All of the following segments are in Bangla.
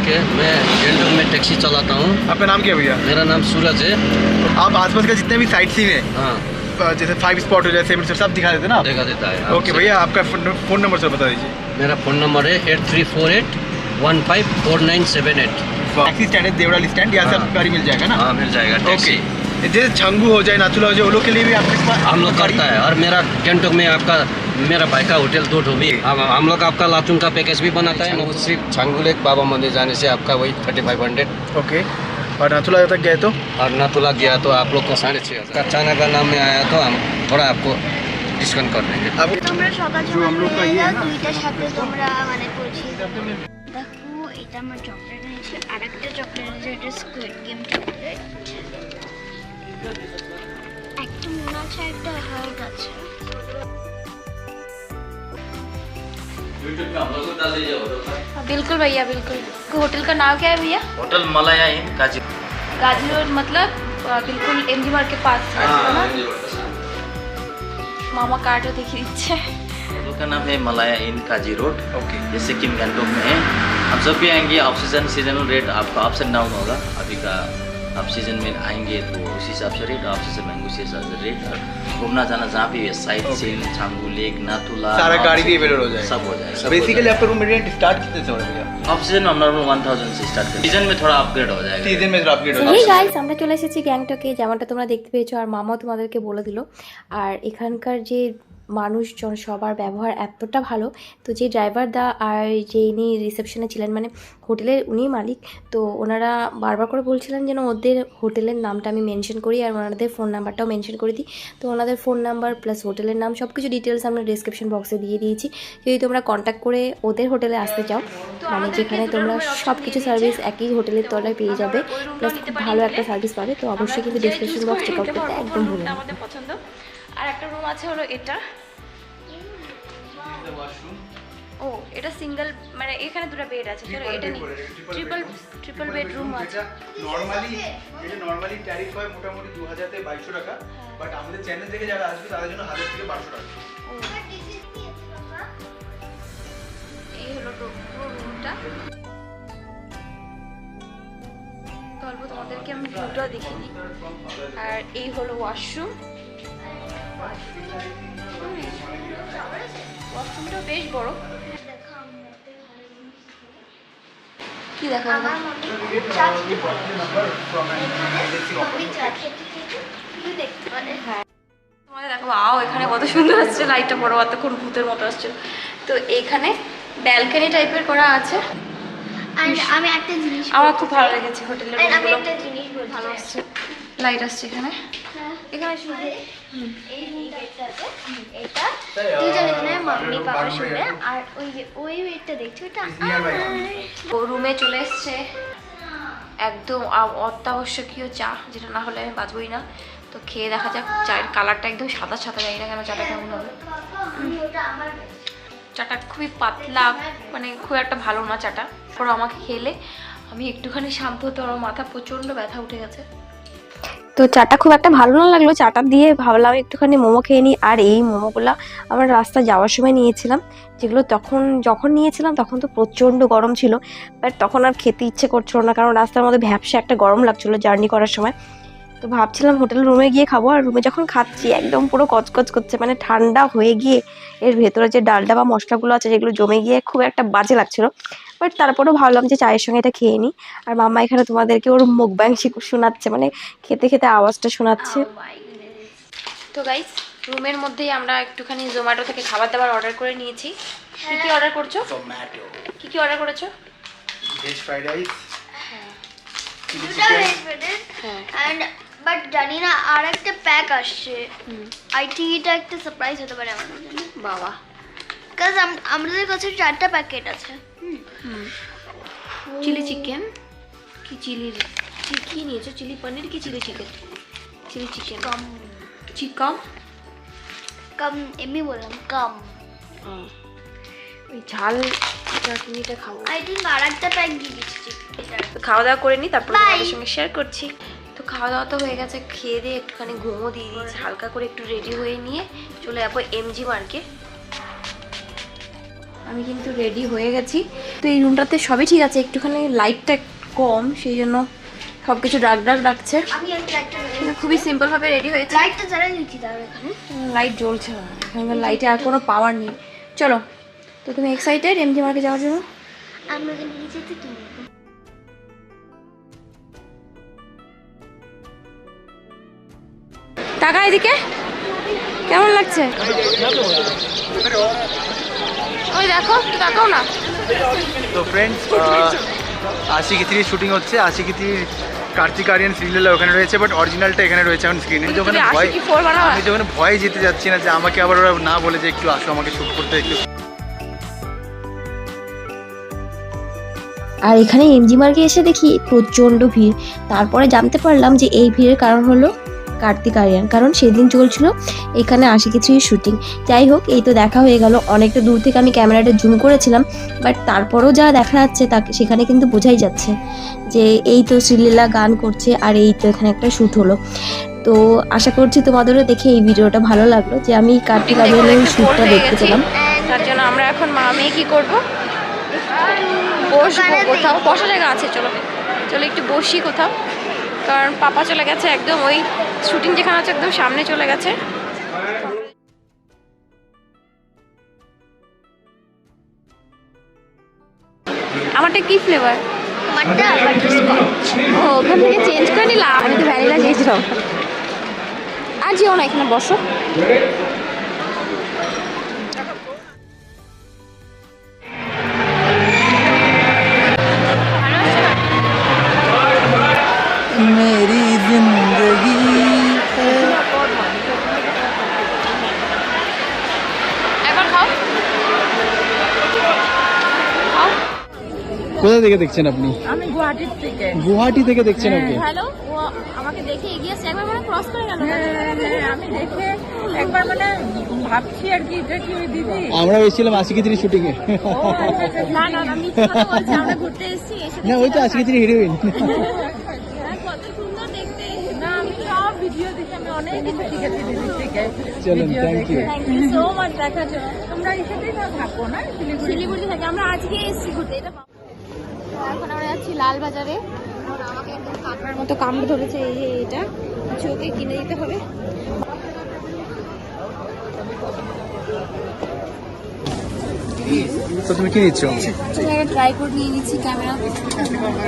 ठीक है मैं गैंगटॉक में टैक्सी चलाता हूँ। आपका नाम क्या भैया? मेरा नाम सूरज है। आप आसपास का जितने भी साइट सीन है हाँ। जैसे फाइव स्पॉट हो जैसे सब दिखा देते ना देखा देता है ओके भैया आपका फ़ोन नंबर सर बता दीजिए। मेरा फ़ोन नंबर है eight three four eight one five four nine seven eight taxi stand है देवड़ा स्टैंड यहाँ से हाँ। आपको गाड़ी मिल जाएगा ना? हाँ मिल जाएगा ओके जैसे छंगू हो जाए नाचुला हो जाए वो लोग के लिए भी आपके पास हम लोग करता है और मेरा गैंगटॉक में आपका मेरा भाई का होटल दो ठो भी हम हम लोग आपका लाचुंग का पैकेज भी बनाता है वो सिर्फ छांगुलेक बाबा मंदिर जाने से आपका वही थर्टी फाइव हंड्रेड ओके और नाचुला तक गए तो और नातुला गया तो आप लोग का साढ़े छः हज़ार चाना का नाम में आया तो हम थोड़ा आपको डिस्काउंट कर देंगे आप তোমরা সকাল जो সকাল हम लोग का হয়ে ये है যাও ना- দুইটার সাথে তোমরা মানে পৌঁছিয়ে যাবে দেখো এটা আমার চকলেট এনেছে আর একটা চকলেট আছে এটা স্কুইড গেম চকলেট একটা মনে আছে একটা হার্ট আছে बिल्कुल भैया बिल्कुल। होटल का नाम क्या है भैया? Hotel Malaya Inn Kazi Gazi road मतलब बिल्कुल एम जी मार्ट के पास है मामा कार्ड देखिए दिच्छे होटल का नाम है Malaya Inn Kazi road. Okay. ये सिक्किम गैंगटोक में है। आप जब भी आएँगे ऑफ़ सीज़न सीजनल रेट आपका एंड डाउन होगा अभी का आप सीजन में आएंगे तो उस हिसाब से रेट ऑफ सीजन में उसी हिसाब से रेट और घूमना जाना जहाँ भी है site scene Changu lake Nathula सारा नॉर्थ गाड़ी भी सीन, available हो जाएगा। सब हो जाएगा सब हो बेसिकली जाएगा। आपका रूम रेंट स्टार्ट कितने से हो रहा है भैया ऑफ सीजन में हम नॉर्मल वन थाउजेंड से स्टार्ट करें सीजन में थोड़ा अपग्रेड हो जाएगा सीजन में अपग्रेड हो এই जाएगा গাইস আমরা চলে এসেছি গ্যাংটকে যেমনটা তোমরা দেখতে পেয়েছো আর মামাও তোমাদেরকে বলে দিল আর এখানকার যে মানুষজন, সবার ব্যবহার এতটা ভালো। তো যে ড্রাইভার দা আর যে ইনি রিসেপশনে ছিলেন মানে হোটেলের উনি মালিক, তো ওনারা বারবার করে বলছিলেন যেন ওদের হোটেলের নামটা আমি মেনশন করি আর ওনাদের ফোন নাম্বারটাও মেনশন করে দিই। তো ওনাদের ফোন নাম্বার প্লাস হোটেলের নাম সব কিছু ডিটেলস আমরা ডিসক্রিপশন বক্সে দিয়ে দিয়েছি। যদি তোমরা কন্ট্যাক্ট করে ওদের হোটেলে আসতে চাও মানে যেখানে তোমরা সব কিছু সার্ভিস একই হোটেলের তলায় পেয়ে যাবে প্লাস খুব ভালো একটা সার্ভিস পাবে, তো অবশ্যই কিন্তু ডিসক্রিপশন বক্স চেক আউট করতে একদম ভুলো আর একটা রুম আছে হলো এটা। ও এটা সিঙ্গেল মানে এখানে দুটো বেড আছে চলো এটা নিই। ট্রিপল ট্রিপল বেডরুম আছে। নরমালি এটা নরমালি ট্যারিফ হয় মোটামুটি দু হাজার থেকে বাইশশো টাকা বাট আমাদের চ্যানেল থেকে যারা আসবে তাদের জন্য হাজার থেকে বারোশো টাকা। এই হলো পুরো রুমটা গল্প তোমাদেরকে আমি দেখিয়ে দিই। আর এই হলো ওয়াশরুম ওয়াশরুমটা বেশ বড় কি দেখা আমার মনে হয় চা খেতে পারে। চা খেতে খেতে দেখতে পারে তোমাদের দেখো আও এখানে কত সুন্দর আসছে লাইটটা বড় এতক্ষণ ভূতের মতো আসছে। তো এখানে ব্যালকনি টাইপের করা আছে। আর আমি একটা জিনিস আমার খুব ভালো লেগেছে হোটেলের আমি একটা জিনিস ভালো আসছে। লাইট আসছে এখানে। এখানে শুধু এই বেডটাতে এটা দুজন মাম্মি পাপা শুনে আর ওই যে ওই বেডটা দেখছ ওটা ও রুমে চলে এসছে। একদম অত্যাবশ্যকীয় চা যেটা না হলে আমি বাঁচবই না। তো খেয়ে দেখা যাক চায়ের কালারটা একদম সাদা সাদা জানি না কেন চাটা কেমন হবে। আমি ওটা আমার চাটা খুবই পাতলা মানে খুব একটা ভালো না চাটা। পর আমাকে খেলে আমি একটুখানি শান্ত হতে আমার মাথা প্রচণ্ড ব্যথা উঠে গেছে। তো চাটা খুব একটা ভালো না লাগল। চাটা দিয়ে ভাবলাম একটুখানি মোমো খেয়ে নিই। আর এই মোমোগুলো আমরা রাস্তা যাওয়ার সময় নিয়েছিলাম। যেগুলো তখন, যখন নিয়েছিলাম তখন তো প্রচণ্ড গরম ছিল। বাট তখন আর খেতে ইচ্ছে করছিল না। কারণ রাস্তার মধ্যে ভ্যাপসা একটা গরম লাগছিল জার্নি করার সময়। তো ভাবছিলাম হোটেল রুমে গিয়ে খাব। আর রুমে যখন খাচ্ছি, একদম পুরো কচকচ করছে। মানে ঠান্ডা হয়ে গিয়ে এর ভেতরে যে ডালডা বা মশলাগুলো আছে, যেগুলো জমে গিয়ে খুব একটা বাজে লাগছিল। বাট তারপরেও ভাবলাম যে চায়ের সঙ্গে এটা খেয়ে নিই। আর মাম্মা এখানে তোমাদেরকে ওর মুখব্যাং শোনাচ্ছে মানে খেতে খেতে আওয়াজটা শোনাচ্ছে। তো গাইস রুমের মধ্যেই আমরা একটুখানি জোম্যাটো থেকে খাবার দাবার অর্ডার করে নিয়েছি। কি কি অর্ডার করছ? টমেটো কি কি অর্ডার করেছ? ভেজ ফ্রাইড রাইস দুটা ভেজ বেডের অ্যান্ড বাট জানি না আর একটা প্যাক আসছে। আই থিঙ্ক এটা একটা সারপ্রাইজ হতে পারে আমার জন্য। বাবা। বিকজ আমাদের কাছে চারটা প্যাকেট আছে। Chilli chicken. কি চিলি কি নিয়েছো? চিলি পনির কি চিলি চিকেন? Chilli chicken. কম। চিকম কম? এমনি বললাম কম। ওই ঝাল চাটনিটা খাব আই থিঙ্ক আর একটা প্যাক দিয়ে দিচ্ছি খাওয়া দাওয়া করে নি তারপর তোমাদের সঙ্গে শেয়ার করছি। তো খাওয়া দাওয়া তো হয়ে গেছে খেয়ে দিয়ে একটুখানি ঘুমো দিয়ে দিয়েছি। হালকা করে একটু রেডি হয়ে নিয়ে চলে যাব এমজি মার্কেট আমি কিন্তু রেডি হয়ে গেছি। তো এই রুমটাতে সবই ঠিক আছে একটুখানি লাইটটা কম সেই জন্য সব কিছু ডাক ডাক ডাকছে। খুবই সিম্পলভাবে রেডি হয়েছে। লাইটটা তাহলে লাইট জ্বলছে না লাইটে আর কোনো পাওয়ার নেই। চলো তো তুমি এক্সাইটেড এমজি মার্কে যাওয়ার জন্য? আমরা ওখানে যেতে কি টাকা এদিকে। কেমন লাগছে? ওই দেখো তাকাও না। তো ফ্রেন্ডস আশিকি থ্রি শুটিং হচ্ছে। আশিকি থ্রি কার্তিক আরিয়ান শ্রীলীলা ওখানে রয়েছে বাট অরিজিনালটা এখানে রয়েছে এখন স্ক্রিনে ওখানে ভয়। আমি যখন ভয় যেতে যাচ্ছি না যে আমাকে আবার ওরা না বলে যে একটু আসো আমাকে শুট করতে একটু। আর এখানে এমজি মার্গে এসে দেখি প্রচণ্ড ভিড়। তারপরে জানতে পারলাম যে এই ভিড়ের কারণ হলো কার্তিক আরিয়ান। কারণ সেদিন চলছিল এখানে আশি কিছুই শুটিং। যাই হোক, এই তো দেখা হয়ে গেল। অনেকটা দূর থেকে আমি ক্যামেরাটা জুম করেছিলাম, বাট তারপরেও যা দেখা যাচ্ছে তাকে সেখানে কিন্তু বোঝাই যাচ্ছে যে এই তো শ্রীলীলা গান করছে আর এই তো এখানে একটা শ্যুট হলো। তো আশা করছি তোমাদেরও দেখে এই ভিডিওটা ভালো লাগল যে আমি কার্তিক আরিয়ানের শ্যুটটা দেখতে পেলাম। তার জন্য আমরা এখন মা মেয়ে কি করব? বসবো কোথাও। বসা জায়গা আছে, চলো। চলো একটু বসি কোথাও। কারণ পাপা চলে গেছে একদম ওই শুটিং যেখানে আছে একদম সামনে চলে গেছে। আমারটা কি ফ্লেভার ও ওখান থেকে চেঞ্জ করে নিলাম। আমি তো ভ্যানিলা চেয়েছিলাম আর যেও না এখানে বসো। কোথা থেকে দেখছেন আপনি? আমি গুয়াহাটির থেকে। গুয়াহাটি থেকে দেখছেন ওকে। হ্যালো ও আমাকে দেখে এগিয়ে আসছে। একবার মানে ক্রস করে গেল হ্যাঁ, আমি দেখে একবার মানে ভাবছি আর কি এটা কি ওই দিদি? আমরা এসেছিলাম আশিকি শুটিং এ। না না না মিথ্যে বলছি আমরা ঘুরতে এসেছি না ওই তো আশিকি হিরোইন হ্যাঁ, কত সুন্দর দেখতে। না আমি সব ভিডিও দেখে আমি অনেক কিছু শিখেছি দিদির থেকে। চলুন thank you thank you so much দেখার জন্য তোমরা এখানেই থাকো না শিলিগুড়ি? শিলিগুড়ি থেকে আমরা আজকে এসেছি ঘুরতে এটা যাচ্ছি লাল বাজারে। আমাকে একদম কাঁকড়ার মতো কামড় ধরেছে এই যে এটা। কিছু ওকে কিনে দিতে হবে। তো তুমি কি নিচ্ছ? ট্রাই করে নিয়ে নিচ্ছি ক্যামেরা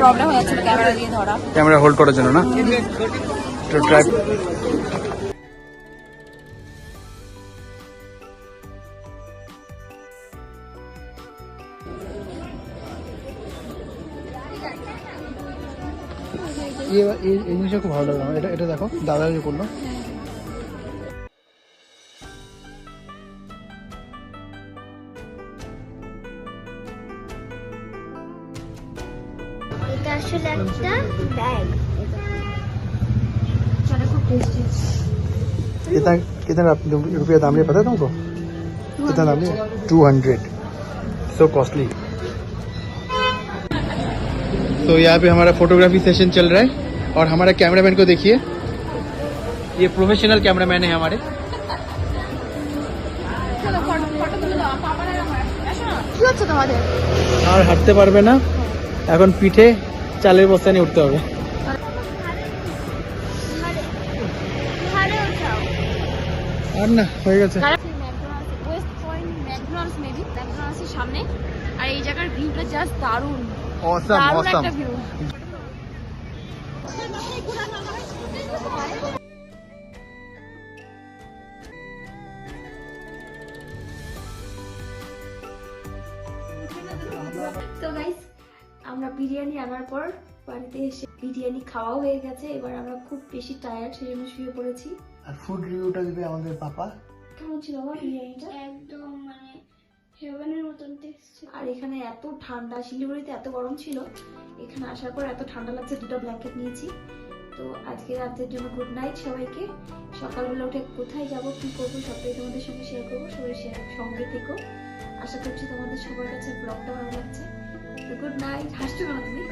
প্রবলেম হয়ে যাচ্ছিল ক্যামেরা দিয়ে ধরা। ক্যামেরা হোল্ড করার জন্য না? ট্রাই এই এই জিনিসটা খুব ভালো লাগলো আমার। এটা এটা দেখো দাদা যে করলো এটা আসলে একটা ব্যাগ कितना कितना रुपया दाम लिया पता है तुमको कितना दाम लिया टू हंड्रेड सो कॉस्टली तो यहाँ पे हमारा फोटोग्राफी सेशन चल रहा है और हमारा कैमरामैन को देखिए ये प्रोफेशनल कैमरामैन है हमारे কি হচ্ছে তোমাদের আর হাঁটতে পারবে না এখন পিঠে চালের বস্তা নিয়ে উঠতে হবে ঘরে ওঠাও আর না হয়ে গেছে ওয়েস্ট পয়েন্ট ম্যাকডোনাল্ডস মেবি ম্যাকডোনাল্ডসের সামনে আর এই জায়গার ভিউটা জাস্ট দারুণ অসাম দারুণ অসাম তো গাইস আমরা বিরিয়ানি আনার পর বাড়িতে এসে বিরিয়ানি খাওয়া হয়ে গেছে। এবার আমরা খুব বেশি টায়ার্ড সেই জন্য শুয়ে পড়েছি। আর ফুড রিভিউটা দেবে আমাদের পাপা। কেমন ছিল আমার বিরিয়ানিটা? একদম হেভেনের মতন আর এখানে এত ঠান্ডা, শিলিগুড়িতে এত গরম ছিল, এখানে আসার পর এত ঠান্ডা লাগছে, দুটো ব্ল্যাঙ্কেট নিয়েছি। তো আজকে রাতের জন্য গুড নাইট সবাইকে। সকালবেলা উঠে কোথায় যাব, কি করব, সবটাই তোমাদের সঙ্গে শেয়ার করব। সবাই শেয়ার সঙ্গে থেকো। আশা করছি তোমাদের সবার কাছে ব্লগটা ভালো লাগছে। তো গুড নাইট হাসছো না তুমি?